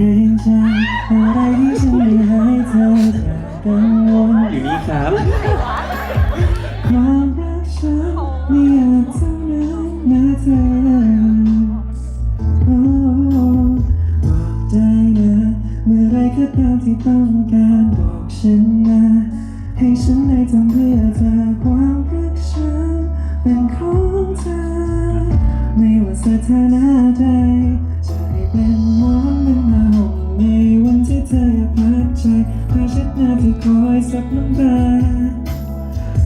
รงใจอะไรที่ฉันไม่ให้เธอกังวลอยู่นี่ครับ ความรักฉันไม่อยากเท่านั้นนะเธอบอกได้นะเมื่อไรก็ตามที่ต้องการบอกฉันนะให้ฉันได้ทำเพื่อเธอความรักฉันเป็นของเธอ ไม่ว่าสถานะใดจะให้เป็นว่า ใจพาเช็ดหน้าที่คอยซับน้ำตา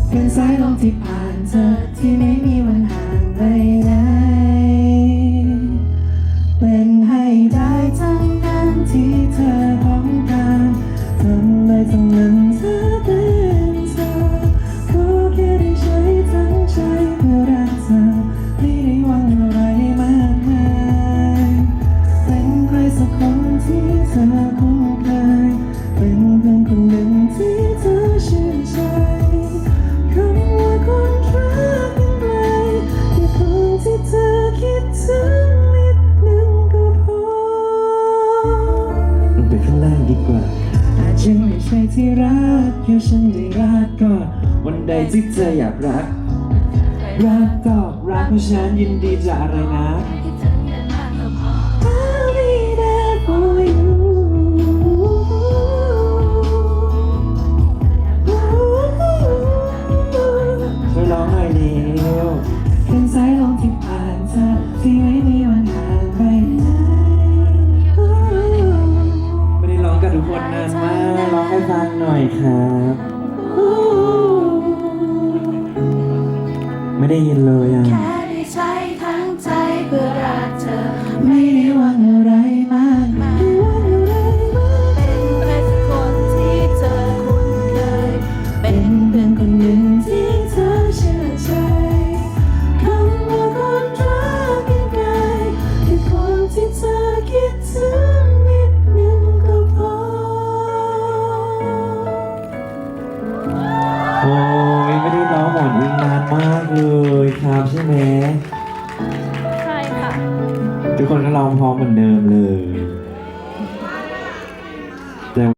เป็นสายลมที่ผ่านเธอที่ไม่มีวันห่าง ที่เธอคิดถึงนิดนึงก็พอลงไปข้างล่างดีกว่าอาจยังไม่ใช่ที่รักแค่ฉันได้รักก็วันใดที่เธออยากรัก รักก็รักเพราะฉันยินดีจะอะไรนะ ที่ไม่มีวันห่างไปไหนไม่ได้ร้องกับทุกคนนานมากร้องให้ฟังหน่อยครับ ไม่ได้ยินเลยอะ ทุกคนก็ร้องพร้อมเหมือนเดิมเลย